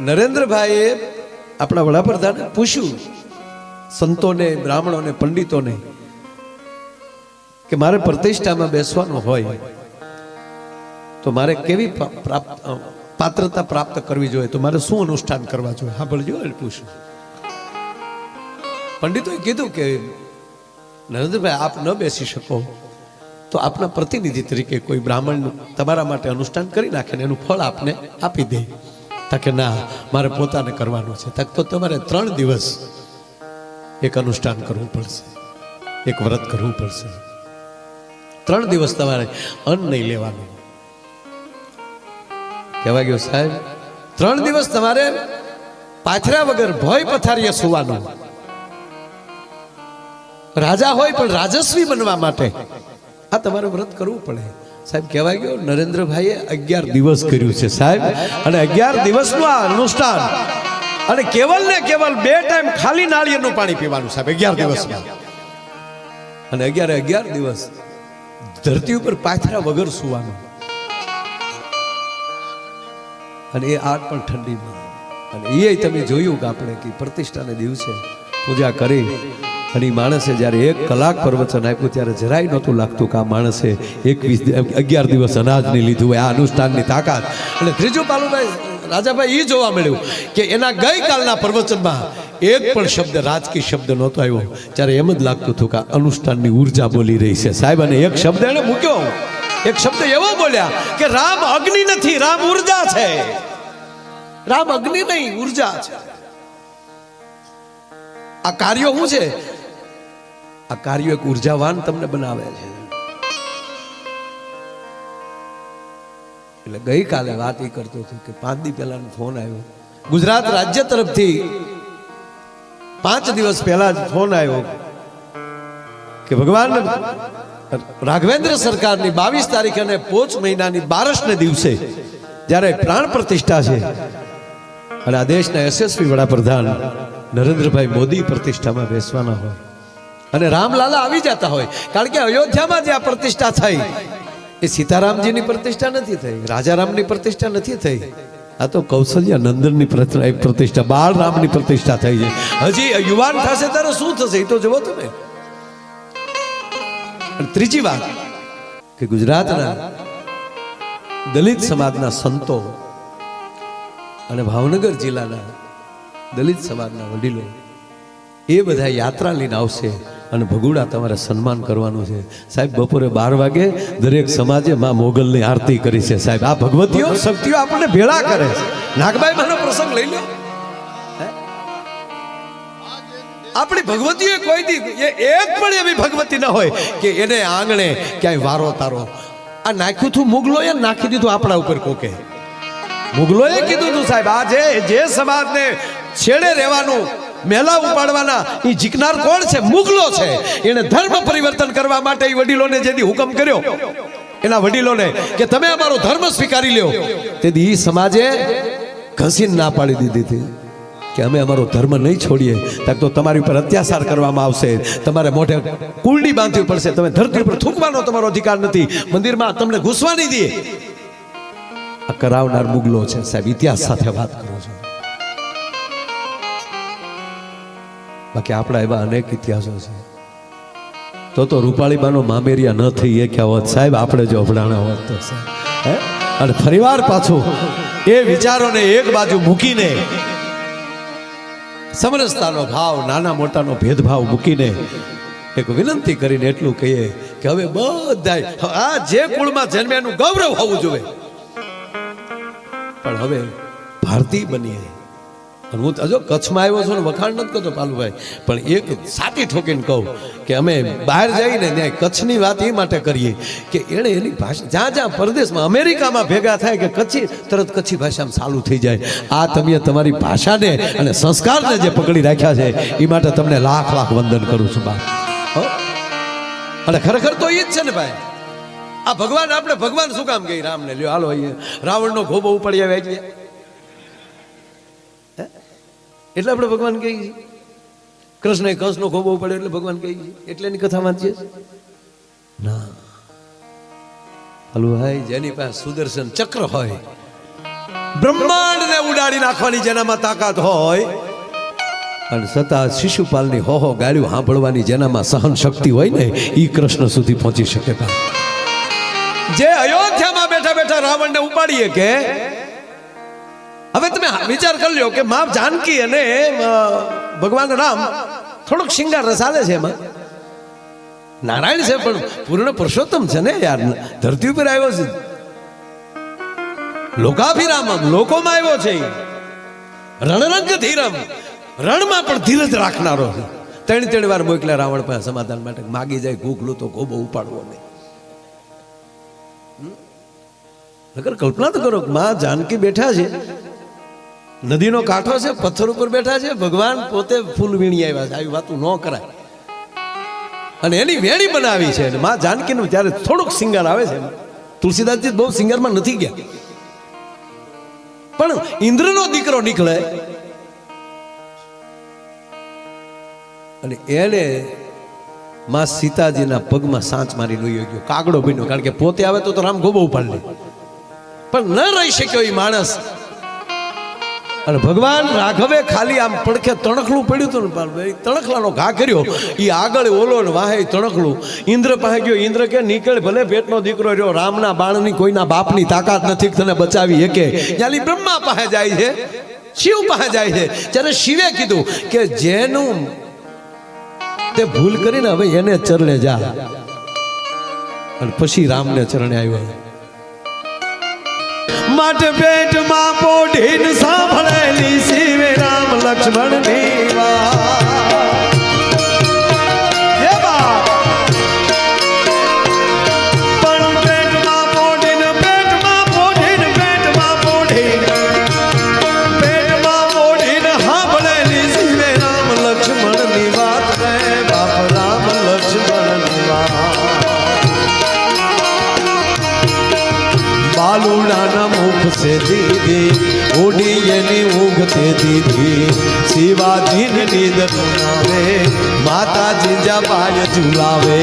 નરેન્દ્રભાઈએ આપણા વડાપ્રધાને પૂછ્યું, સંતોને, બ્રાહ્મણોને, પંડિતોને, કે મારે પ્રતિષ્ઠામાં બેસવાનું હોય, તો મારે કેવી પાત્રતા પ્રાપ્ત કરવી જોઈએ? તો મારે શું અનુષ્ઠાન કરવા જોઈએ? હા ભળજો પૂછ્યું. પંડિતોએ કીધું કે, નરેન્દ્રભાઈ, આપ ન બેસી શકો. તો આપના પ્રતિનિધિ તરીકે કોઈ બ્રાહ્મણ તમારા માટે અનુષ્ઠાન કરી નાખે ને એનું ફળ આપને આપી દે. તાકે ના, મારે પોતાને કરવાનું છે. તક તો તમારે ત્રણ દિવસ એક અનુષ્ઠાન કરવું પડશે, એક વ્રત કરવું પડશે. ત્રણ દિવસ તમારે અન્ન નહીં લેવાનું. કહેવા ગયો સાહેબ? ત્રણ દિવસ તમારે પાથર્યા વગર ભય પથારીએ સુવાનું. રાજા હોય પણ રાજસ્વી બનવા માટે. આ તમારે વ્રત કરવું પડે. સાહેબ, કહેવાય ગયો, નરેન્દ્રભાઈએ અગિયાર દિવસ કર્યું છે સાહેબ, અને અગિયાર દિવસનું આ અનુષ્ઠાન, અને કેવલ ને કેવલ બે ટાઈમ ખાલી નાળિયેરનું પાણી પીવાનું સાહેબ, અગિયાર દિવસમાં. અને અગિયારે અગિયાર દિવસ ધરતી ઉપર પાથરા વગર સુવાનું. અને એ આગ પણ ઠંડીમાં. અને એ તમે જોયું કે આપણે કે પ્રતિષ્ઠાને દિવસે પૂજા કરી. અને એ માણસે જ્યારે એક કલાક પ્રવચન આપ્યું, ત્યારે જરાય નહોતું લાગતું કે આ માણસે એકવીસ અગિયાર દિવસ અનાજ નહીં લીધું હોય, આ અનુષ્ઠાનની તાકાત. અને ત્રીજું પાલુભાઈ રાજાભાઈ એ જોવા મળ્યું કે એના ગઈકાલના પ્રવચનમાં એક પણ શબ્દ, રાજકીય શબ્દ નહોતો આવ્યો. ત્યારે એમ જ લાગતું હતું કે અનુષ્ઠાનની ઊર્જા બોલી રહી છે. સાહેબ, અને એક શબ્દ એને મૂક્યો. એક શબ્દ એવો બોલ્યા કે રામ અગ્નિ નથી, રામ ઊર્જા છે. રામ અગ્નિ નહીં, ઊર્જા છે. આ કાર્યો શું છે? આ કાર્યો એક ઉર્જાવાન તમને બનાવે છે. એટલે ગઈકાલે વાત એ કરતો હતો કે પાંચ દી પહેલાનો ફોન આવ્યો. ગુજરાત રાજ્ય તરફથી પાંચ દિવસ પહેલા જ ફોન આવ્યો કે ભગવાન, રાઘવેન્દ્ર સરકારની બાવીસ તારીખ અને પોચ મહિનાની બારસને દિવસે જ્યારે પ્રાણ પ્રતિષ્ઠા છે, અને આ દેશના યશસ્વી વડાપ્રધાન નરેન્દ્રભાઈ મોદી પ્રતિષ્ઠામાં બેસવાના હોય. અને રામલાલા આવી જતા હોય. કારણ કે અયોધ્યામાં જે આ પ્રતિષ્ઠા થઈ, એ સીતારામજીની પ્રતિષ્ઠા નથી થઈ, રાજારામની પ્રતિષ્ઠા નથી થઈ. આ તો કૌશલ્ય નંદનની પ્રત- પ્રતિષ્ઠા બાળ રામની પ્રતિષ્ઠા થઈ છે. હજી યુવાન થશે ત્યારે શું થશે? એ તો જુઓ તમે. ત્રીજી વાત, કે ગુજરાતના દલિત સમાજના સંતો અને ભાવનગર જિલ્લાના દલિત સમાજના વડીલો એ બધા યાત્રા લઈને આવશે. અને ભગુડા તમારે સન્માન કરવાનું છે. સાહેબ, બપોરે બાર વાગે દરેક સમાજે માં મોગલની આરતી કરી છે. સાહેબ, આ ભગવતીઓ શક્તિઓ આપણને ભેળા કરે છે. નાગભાઈ, માનો પ્રસંગ લઈ લો. આપણી ભગવતીઓ કોઈ દી એક પણ એવી ભગવતી ન હોય કે એને આંગણે ક્યાંય વારો તારો. આ નાખ્યું હતું મુગલોએ નાખી દીધું આપણા ઉપર કોકે? મુગલોએ કીધું હતું સાહેબ આ જે જે સમાજને છેડે રહેવાનું મેલા ઉપાડવાના. એ જીકનાર કોણ છે? મુગલો છે. એને ધર્મ પરિવર્તન કરવા માટે એ વડીલોને જેથી હુકમ કર્યો. એના વડીલોને કે તમે અમારો ધર્મ સ્વીકારી લ્યો. તેથી એ સમાજે ઘસીને ના પાડી દીધી હતી કે અમે અમારો ધર્મ નહીં છોડીએ. તો તમારી ઉપર અત્યાચાર કરવામાં આવશે. તમારે મોઢે કુંડી બાંધવી પડશે. તમે ધરતી ઉપર થૂંકવાનો તમારો અધિકાર નથી. મંદિરમાં તમને ઘૂસવા નહીં દે. આ કરાવનાર મુગલો છે. સાહેબ, ઇતિહાસ સાથે વાત કરો છો. બાકી આપણા એવા અનેક ઇતિહાસો છે. તો તો રૂપાળીબાનો મામેરિયા ન થઈ એ હોત સાહેબ, આપણે જો અભડાણા હોત તો હે? અને ફરીવાર પાછું એ વિચારોને એક બાજુ મૂકીને, સમરસતાનો ભાવ, નાના મોટાનો ભેદભાવ મૂકીને એક વિનંતી કરીને એટલું કહીએ કે હવે બધાય, આ જે કુળમાં જન્મ્યાનું ગૌરવ હોવું જોઈએ. પણ હવે ભારતીય બનીએ. હું તો કચ્છમાં આવ્યો છું ને વખાણ નથી કરતો પાલુભાઈ. પણ એક સાચી ઠોકીને કહું કે અમે બહાર જઈને ત્યાં કચ્છની વાત એ માટે કરીએ કે એણે એની ભાષા જ્યાં જ્યાં પરદેશમાં અમેરિકામાં ભેગા થાય કે કચ્છી, તરત કચ્છી ભાષામાં ચાલુ થઈ જાય. આ તમે તમારી ભાષાને અને સંસ્કારને જે પકડી રાખ્યા છે, એ માટે તમને લાખ લાખ વંદન કરું છું બા? અને ખરેખર તો એ જ છે ને ભાઈ. આ ભગવાન, આપણે ભગવાન શું કામ કહી? રામને લ્યો, હાલો અહીંયા. રાવણનો ઘોબો ઉપડી આવે છે. એટલે આપણે ભગવાન કહીએ છીએ. કૃષ્ણ કંસનો ખોબો પડે એટલે ભગવાન કહીએ છીએ. એટલે એની કથા વાંચીએ ના. હાલું ભાઈ જેની પાસે સુદર્શન ચક્ર હોય, બ્રહ્માંડને ઉડાડી નાખવાની જેનામાં તાકાત હોય, અને છતાં શિશુપાલની હો હો ગાળ્યું સાંભળવાની જેનામાં સહન શક્તિ હોય ને એ કૃષ્ણ સુધી પહોંચી શકે જે અયોધ્યામાં બેઠા બેઠા રાવણને ઉપાડીએ કે હવે તમે વિચાર કરી લો કે મા જાનકી અને ભગવાન રામ થોડોક શિંગાર રસાલે છે એમાં. નારાયણ છે, પણ પૂર્ણ પુરુષોત્તમ છે ને યાર. ધરતી ઉપર આવ્યો છે. લોકાભિરામમ, લોકોમાં આવ્યો છે. રણરંગ ધીરમ. રણમાં પણ ધીરજ રાખનારો. છે ત્રણ ત્રણ વાર મોકલ્યા રાવણ પાસે સમાધાન માટે. માગી જાય ઘૂઘલું તો ગોબો ઉપાડવો નહીં. નગર કલ્પના તો કરો માં જાનકી બેઠા છે. નદીનો કાંઠો છે, પથ્થર ઉપર બેઠા છે, ભગવાન પોતે ફૂલ વીણી આવ્યા છે. આવી વાતું ન કરાય. અને એની વેણી બનાવી છે. મા જાનકીનું ત્યારે થોડુંક સિંગર આવે છે, તુલસીદાસજી બહુ સિંગરમાં નથી ગયા. પણ ઇન્દ્રનો દીકરો નીકળે. અને એને માં સીતાજીના પગમાં સાંચ મારી લોહી ગયો, કાગડો બન્યો કારણ કે પોતે આવે તો રામ ગોબો ઉપાડી પણ ન રહી શક્યો એ માણસ. અને ભગવાન રાઘવે ખાલી આમ પડખે તણખલું પડ્યું હતું ને તણખલાનો ઘા કર્યો. એ આગળ ઓલો ને વાહે તણખલું. ઇન્દ્ર પાસે ગયો. ઇન્દ્ર કે, નીકળ, ભલે પેટનો દીકરો રહ્યો, રામના બાણની કોઈના બાપની તાકાત નથી તને બચાવી એકે જ્યાં બ્રહ્મા પાસે જાય છે. શિવ પાસે જાય છે. ત્યારે શિવે કીધું કે, જેનું તે ભૂલ કરીને હવે એને ચરણે જા. અને પછી રામને ચરણે આવ્યો. માટે પેટમાં પોઢીન સાંભળેલી શિવ રામ લક્ષ્મણની વાત. બાલુડાના મુખ સે દીદી ઉડી એની ઊંઘ તે દીધી શિવાજીની નીંદ સુનાવે માતાજી જીજા બાય ઝુલાવે.